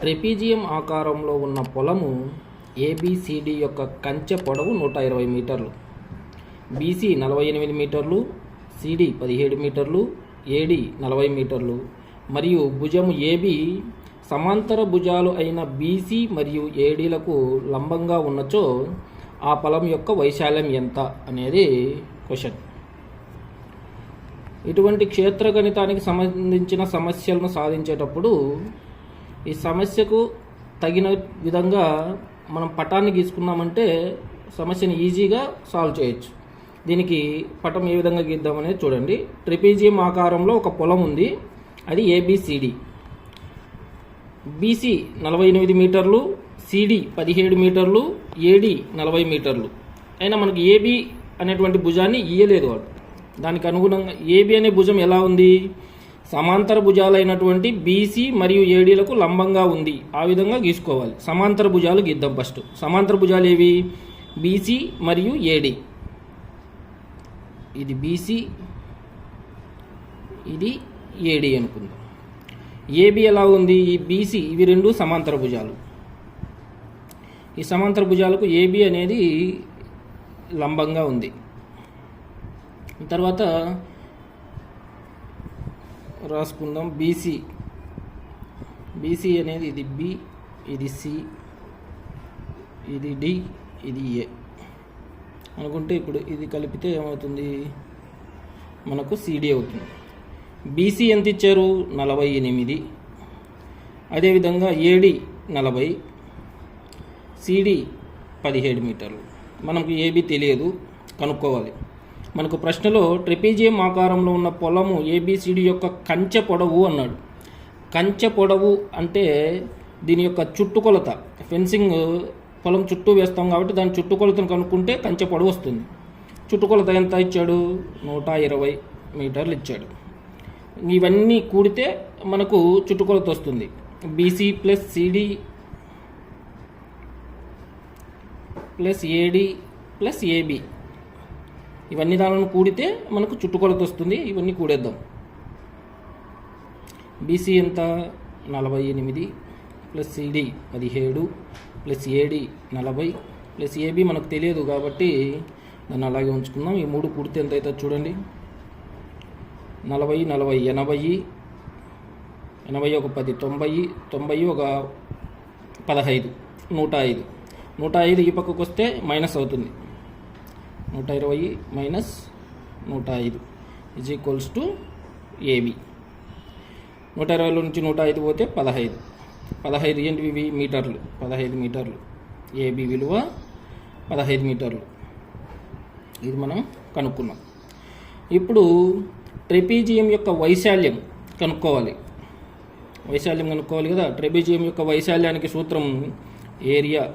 Trapezium ఆకారంలో ఉన్న పొలము ఏబిసిడి యొక్క కంచె పొడవు నూట ఇరవై మీటర్లు. బీసీ నలభై ఎనిమిది మీటర్లు సిడి పదిహేడు మీటర్లు ఏడి నలభై మీటర్లు. మరియు భుజము ఏబి సమాంతర భుజాలు అయిన బీసీ మరియు ఏడీలకు లంబంగా ఉన్నచో ఆ పొలం యొక్క వైశాల్యం ఎంత అనేది క్వశ్చన్ ఇటువంటి క్షేత్ర గణితానికి సంబంధించిన సమస్యలను సాధించేటప్పుడు ఈ సమస్యకు తగిన విధంగా మనం పటాన్ని గీసుకున్నామంటే సమస్యని ఈజీగా సాల్వ్ చేయొచ్చు. దీనికి పటం ఏ విధంగా గీద్దామనేది చూడండి. ట్రిపీజియం ఆకారంలో ఒక పొలం ఉంది. అది ఏబిసిడి బీసీ నలభై ఎనిమిది మీటర్లు సిడి పదిహేడు మీటర్లు ఏడి నలభై మీటర్లు. అయినా మనకి ఏబి అనేటువంటి భుజాన్ని ఇయ్యలేదు వాడు. దానికి అనుగుణంగా ఏబి అనే భుజం ఎలా ఉంది? సమాంతర భుజాలైనటువంటి బీసీ మరియు ఏడీలకు లంబంగా ఉంది. ఆ విధంగా గీసుకోవాలి. సమాంతర భుజాలు గీద్దాం ఫస్ట్. సమాంతర భుజాలు ఏవి? బీసీ మరియు ఏడి ఇది బీసీ ఇది ఏడి అనుకుందాం. ఏబి ఎలా ఉంది? ఈ బీసీ ఇవి రెండు సమాంతర భుజాలు. ఈ సమాంతర భుజాలకు ఏబి అనేది లంబంగా ఉంది. తర్వాత రాసుకుందాం. బీసీ బీసీ అనేది ఇది బి ఇది సి ఇది డి ఇది ఏ అనుకుంటే ఇప్పుడు ఇది కలిపితే ఏమవుతుంది? మనకు సిడి అవుతుంది. బీసీ ఎంత ఇచ్చారు? నలభై ఎనిమిది. అదేవిధంగా ఏడి నలభై. సిడి పదిహేడు మీటర్లు. మనకు ఏబి తెలియదు. కనుక్కోవాలి. మనకు ప్రశ్నలో ట్రెపీజియం ఆకారంలో ఉన్న పొలము ఏబిసిడి యొక్క కంచె పొడవు అన్నాడు. కంచె పొడవు అంటే దీని యొక్క చుట్టుకొలత. ఫెన్సింగ్ పొలం చుట్టూ వేస్తాం కాబట్టి దాని చుట్టుకొలతను కనుక్కుంటే కంచె పొడవు వస్తుంది. చుట్టుకొలత ఎంత ఇచ్చాడు? నూట ఇరవై మీటర్లు ఇచ్చాడు. ఇవన్నీ కూడితే మనకు చుట్టుకొలత వస్తుంది. BC plus CD plus AD plus AB ఇవన్నీ దానిని కూడితే మనకు చుట్టుకొలత వస్తుంది. ఇవన్నీ కూడేద్దాం. బీసీ ఎంత? నలభై ఎనిమిది ప్లస్ సిడి పదిహేడు ప్లస్ ఏడి నలభై ప్లస్ ఏబి మనకు తెలియదు కాబట్టి దాన్ని అలాగే ఉంచుకుందాం. ఈ మూడు కూడితే ఎంత అవుతుంది చూడండి. నలభై నలభై ఎనభై ఎనభై ఒక పది తొంభై తొంభై ఒక పదహైదు నూట ఐదు. నూట ఐదు ఈ పక్కకు వస్తే మైనస్ అవుతుంది. నూట ఇరవై మైనస్ నూట ఐదు ఇజ్ ఈక్వల్స్ టు ఏబి నూట ఇరవైలో నుంచి నూట ఐదు పోతే పదహైదు. పదహైదు ఏంటివి? ఇవి మీటర్లు. పదహైదు మీటర్లు. ఏబి విలువ పదహైదు మీటర్లు. ఇది మనం కనుక్కున్నాం. ఇప్పుడు ట్రెపీజియం యొక్క వైశాల్యం కనుక్కోవాలి. వైశాల్యం కనుక్కోవాలి కదా? ట్రెపీజియం యొక్క వైశాల్యానికి సూత్రం ఏరియా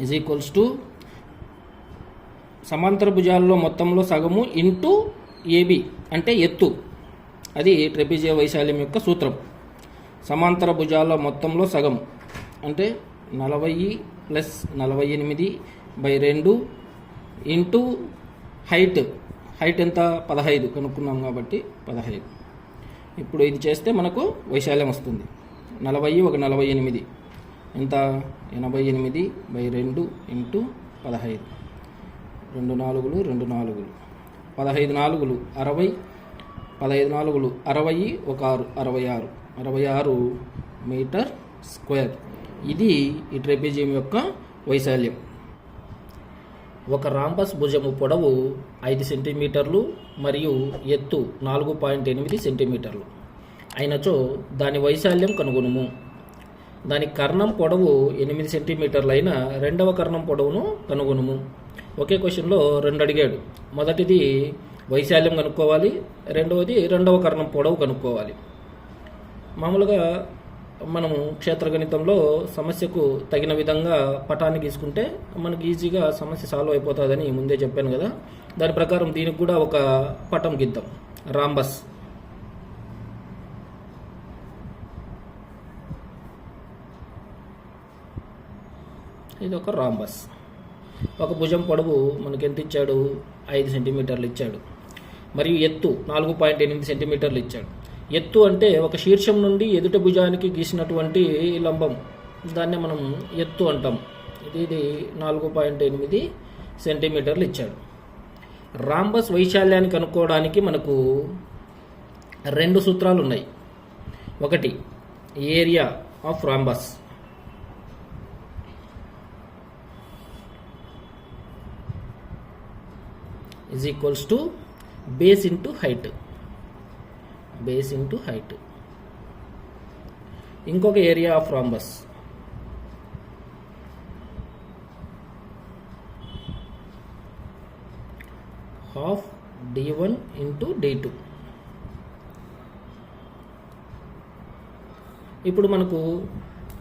ఇజ్ ఈక్వల్స్ టు సమాంతర భుజాల్లో మొత్తంలో సగము ఇంటూ ఏబి అంటే ఎత్తు. అది ట్రెపిజియ వైశాల్యం యొక్క సూత్రం. సమాంతర భుజాల మొత్తంలో సగం అంటే నలభై ప్లస్ నలభై ఎనిమిది బై రెండు ఇంటూ హైట్. హైట్ ఎంత? పదహైదు. కనుక్కున్నాం కాబట్టి పదహైదు. ఇప్పుడు ఇది చేస్తే మనకు వైశాల్యం వస్తుంది. నలభై ఒక నలభై ఎనిమిది. ఎంత? ఎనభై ఎనిమిది బై రెండు ఇంటూ పదహైదు. రెండు నాలుగులు రెండు నాలుగులు. పదహైదు నాలుగులు అరవై. పదహైదు నాలుగులు అరవై ఒక ఆరు అరవై ఆరు. అరవై ఆరు మీటర్ స్క్వేర్. ఇది ఈ ట్రెపిజియం యొక్క వైశాల్యం. ఒక రాంబస్ భుజము పొడవు ఐదు సెంటీమీటర్లు మరియు ఎత్తు నాలుగు పాయింట్ ఎనిమిది సెంటీమీటర్లు. అయినచో దాని వైశాల్యం కనుగొనుము. దాని కర్ణం పొడవు ఎనిమిది సెంటీమీటర్లు అయిన రెండవ కర్ణం పొడవును కనుగొనుము. ఒకే క్వశ్చన్లో రెండు అడిగాడు. మొదటిది వైశాల్యం కనుక్కోవాలి రెండవది రెండవ కర్ణం పొడవు కనుక్కోవాలి. మామూలుగా మనము క్షేత్రగణితంలో సమస్యకు తగిన విధంగా పటాన్ని గీసుకుంటే మనకి ఈజీగా సమస్య సాల్వ్ అయిపోతుందని ముందే చెప్పాను కదా. దాని ప్రకారం దీనికి కూడా ఒక పటం గీద్దాం. రాంబస్. ఇది ఒక రాంబస్. ఒక భుజం పొడవు మనకి ఎంత ఇచ్చాడు ఐదు సెంటీమీటర్లు ఇచ్చాడు. మరియు ఎత్తు నాలుగు పాయింట్ ఎనిమిది సెంటీమీటర్లు ఇచ్చాడు. ఎత్తు అంటే ఒక శీర్షం నుండి ఎదుట భుజానికి గీసినటువంటి లంబం. దాన్ని మనం ఎత్తు అంటాం. ఇది ఇది నాలుగు పాయింట్ ఎనిమిది సెంటీమీటర్లు ఇచ్చాడు. రాంబస్ వైశాల్యాన్ని కనుక్కోవడానికి మనకు రెండు సూత్రాలు ఉన్నాయి ఒకటి area of rhombus. Is equals to base into height base into height ఇంకొక area of rhombus half D one into D two ఇప్పుడు మనకు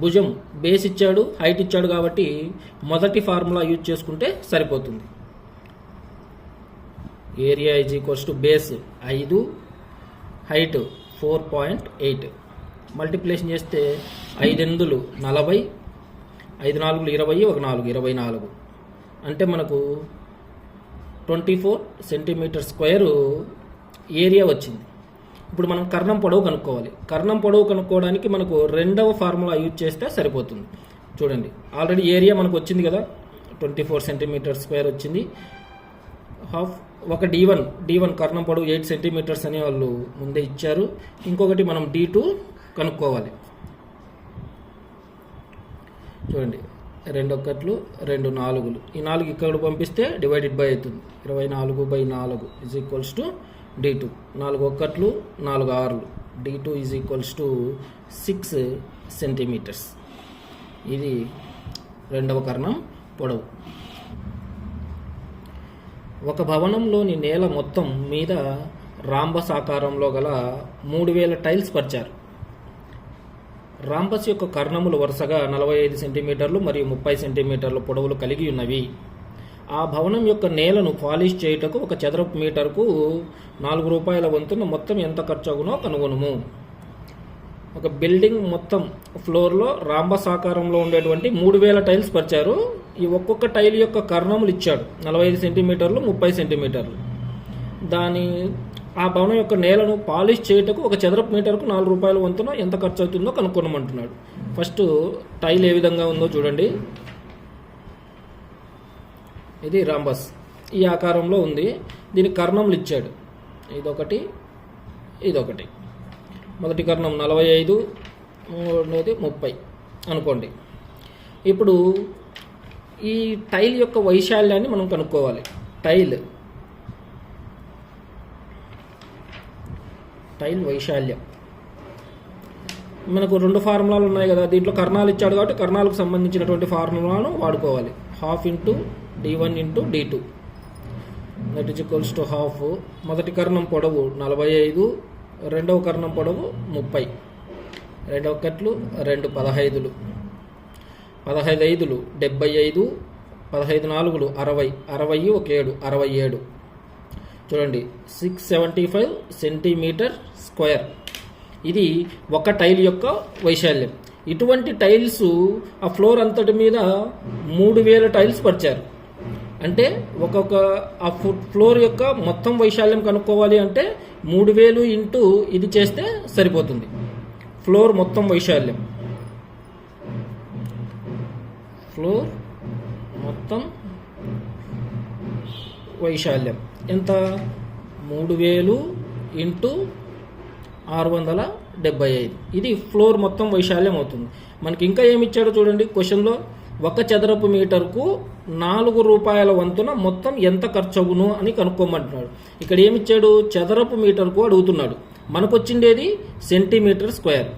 భుజం బేస్ ఇచ్చాడు హైట్ ఇచ్చాడు కాబట్టి మొదటి ఫార్ములా యూజ్ చేసుకుంటే సరిపోతుంది. Area is equals to base ఐదు height four point eight multiplication చేస్తే ఐదెందులు నలభై ఐదు నాలుగులు ఇరవై ఒక నాలుగు ఇరవై నాలుగు. అంటే మనకు twenty four centimetre square area వచ్చింది. ఇప్పుడు మనం కర్ణం పొడవు కనుక్కోవాలి. కర్ణం పొడవు కనుక్కోవడానికి మనకు రెండవ ఫార్ములా యూజ్ చేస్తే సరిపోతుంది. చూడండి. ఆల్రెడీ ఏరియా మనకు వచ్చింది కదా? ట్వంటీ ఫోర్ సెంటీమీటర్ స్క్వేర్ వచ్చింది. హాఫ్ ఒక డి వన్ డి వన్ కర్ణం పొడవు ఎయిట్ సెంటీమీటర్స్ అని వాళ్ళు ముందే ఇచ్చారు. ఇంకొకటి మనం డి టూ కనుక్కోవాలి. చూడండి రెండు ఒక్కట్లు రెండు నాలుగులు. ఈ నాలుగు ఇక్కడ పంపిస్తే డివైడెడ్ బై అవుతుంది ఇరవై నాలుగు బై నాలుగు is equals to D two నాలుగు ఒక్కట్లు నాలుగు ఆరులు. D two is equals to six centimetres ఇది రెండవ కర్ణం పొడవు. ఒక భవనంలోని నేల మొత్తం మీద రాంబస్ ఆకారంలో గల మూడు వేల టైల్స్ పరిచారు. రాంబస్ యొక్క కర్ణములు వరుసగా నలభై ఐదు సెంటీమీటర్లు మరియు ముప్పై సెంటీమీటర్ల పొడవులు కలిగి ఉన్నవి. ఆ భవనం యొక్క నేలను పాలిష్ చేయుటకు ఒక చదరపు మీటర్కు నాలుగు రూపాయల వంతున మొత్తం ఎంత ఖర్చు అగునో కనుగొనుము. ఒక బిల్డింగ్ మొత్తం ఫ్లోర్లో రాంబస్ ఆకారంలో ఉండేటువంటి మూడు వేల టైల్స్ పరిచారు. ఈ ఒక్కొక్క టైల్ యొక్క కర్ణములు ఇచ్చాడు. నలభై ఐదు సెంటీమీటర్లు ముప్పై సెంటీమీటర్లు. దాని ఆ భవనం యొక్క నేలను పాలిష్ చేయుటకు ఒక చదరపు మీటర్కు నాలుగు రూపాయల వంతున ఎంత ఖర్చు అవుతుందో కనుక్కోనమంటున్నాడు. ఫస్ట్ టైల్ ఏ విధంగా ఉందో చూడండి. ఇది రాంబస్. ఈ ఆకారంలో ఉంది. దీనికి కర్ణములు ఇచ్చాడు. ఇదొకటి ఇదొకటి. మొదటి కర్ణం నలభై ఐదు మూడోది ముప్పై అనుకోండి. ఇప్పుడు ఈ టైల్ యొక్క వైశాల్యాన్ని మనం కనుక్కోవాలి. టైల్. టైల్ వైశాల్యం. మనకు రెండు ఫార్ములాలు ఉన్నాయి కదా దీంట్లో కర్ణాలు ఇచ్చాడు కాబట్టి కర్ణాలకు సంబంధించినటువంటి ఫార్ములాను వాడుకోవాలి. Half into D one into D two. That is equals to half మొదటి కర్ణం పొడవు నలభై ఐదు రెండవ కర్ణం పొడవు ముప్పై. రెండవ కట్లు రెండు పదహైదులు. పదహైదు ఐదులు డెబ్బై ఐదు పదహైదు నాలుగులు అరవై. అరవై ఒక ఏడు అరవై ఏడు. చూడండి six seventy five centimetre square ఇది ఒక టైల్ యొక్క వైశాల్యం. ఇటువంటి టైల్స్ ఆ ఫ్లోర్ అంతటి మీద మూడు వేల టైల్స్ పరిచారు. అంటే ఒక్కొక్క ఆ ఫ్లోర్ యొక్క మొత్తం వైశాల్యం కనుక్కోవాలి అంటే మూడు వేలు ఇంటూ ఇది చేస్తే సరిపోతుంది. ఫ్లోర్ మొత్తం వైశాల్యం. ఫ్లోర్ మొత్తం వైశాల్యం. ఎంత? మూడు వేలు ఇంటూ ఆరు వందల డెబ్బై ఐదు. ఇది ఫ్లోర్ మొత్తం వైశాల్యం అవుతుంది. మనకి ఇంకా ఏమి ఇచ్చాడో చూడండి క్వశ్చన్లో. ఒక చదరపు మీటర్కు నాలుగు రూపాయల వంతున మొత్తం ఎంత ఖర్చు అని కనుక్కోమంటున్నాడు. ఇక్కడ ఏమిచ్చాడు? చదరపు మీటర్కు అడుగుతున్నాడు. మనకు వచ్చిండేది సెంటీమీటర్ స్క్వేర్.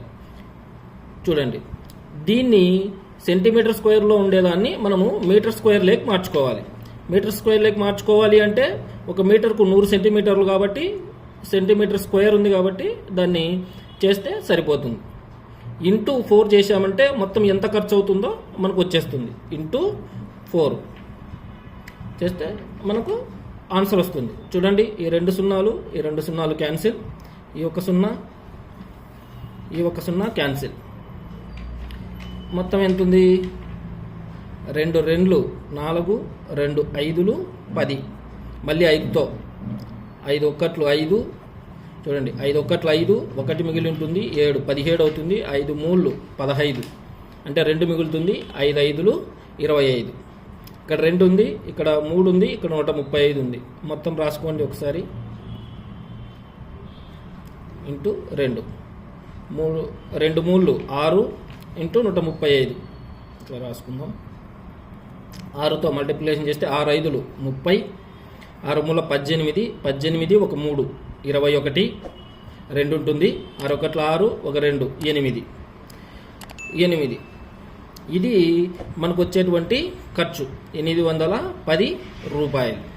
చూడండి. దీన్ని సెంటీమీటర్ స్క్వేర్లో ఉండేదాన్ని మనము మీటర్ స్క్వేర్ లేక్ మార్చుకోవాలి. మీటర్ స్క్వేర్ లేక్ మార్చుకోవాలి అంటే ఒక మీటర్కు నూరు సెంటీమీటర్లు కాబట్టి సెంటీమీటర్ స్క్వేర్ ఉంది కాబట్టి దాన్ని చేస్తే సరిపోతుంది. ఇంటూ ఫోర్ చేసామంటే మొత్తం ఎంత ఖర్చు అవుతుందో మనకు వచ్చేస్తుంది. Into four. చేస్తే మనకు ఆన్సర్ వస్తుంది. చూడండి ఈ రెండు సున్నాలు ఈ రెండు సున్నాలు క్యాన్సిల్ ఈ ఒక సున్నా ఈ ఒక సున్నా క్యాన్సిల్. మొత్తం ఎంత ఉంది రెండు రెండ్లు నాలుగు రెండు ఐదులు పది. మళ్ళీ ఐదుతో. ఐదు ఒక్కట్లు ఐదు చూడండి ఐదు ఒక్కట్లు ఐదు ఒకటి మిగిలి ఉంటుంది ఏడు పదిహేడు అవుతుంది ఐదు మూళ్ళు పదహైదు. అంటే రెండు మిగులుతుంది ఐదు ఐదులు ఇరవై ఐదు. ఇక్కడ రెండు ఉంది ఇక్కడ మూడు ఉంది ఇక్కడ నూట ముప్పై ఐదు ఉంది. మొత్తం రాసుకోండి ఒకసారి. ఇంటూ రెండు. మూడు రెండు మూళ్ళు ఆరు ఇంటూ నూట ముప్పై ఐదు. ఇట్లా రాసుకుందాం. ఆరుతో మల్టిప్లికేషన్ చేస్తే ఆరు ఐదులు ముప్పై ఆరు మూల పద్దెనిమిది పద్దెనిమిది ఒక మూడు. ఇరవై ఒకటి రెండు ఉంటుంది అరొకట్ల ఆరు ఒక రెండు ఎనిమిది. ఎనిమిది. ఇది మనకు వచ్చేటువంటి ఖర్చు ఎనిమిది వందల పది రూపాయలు.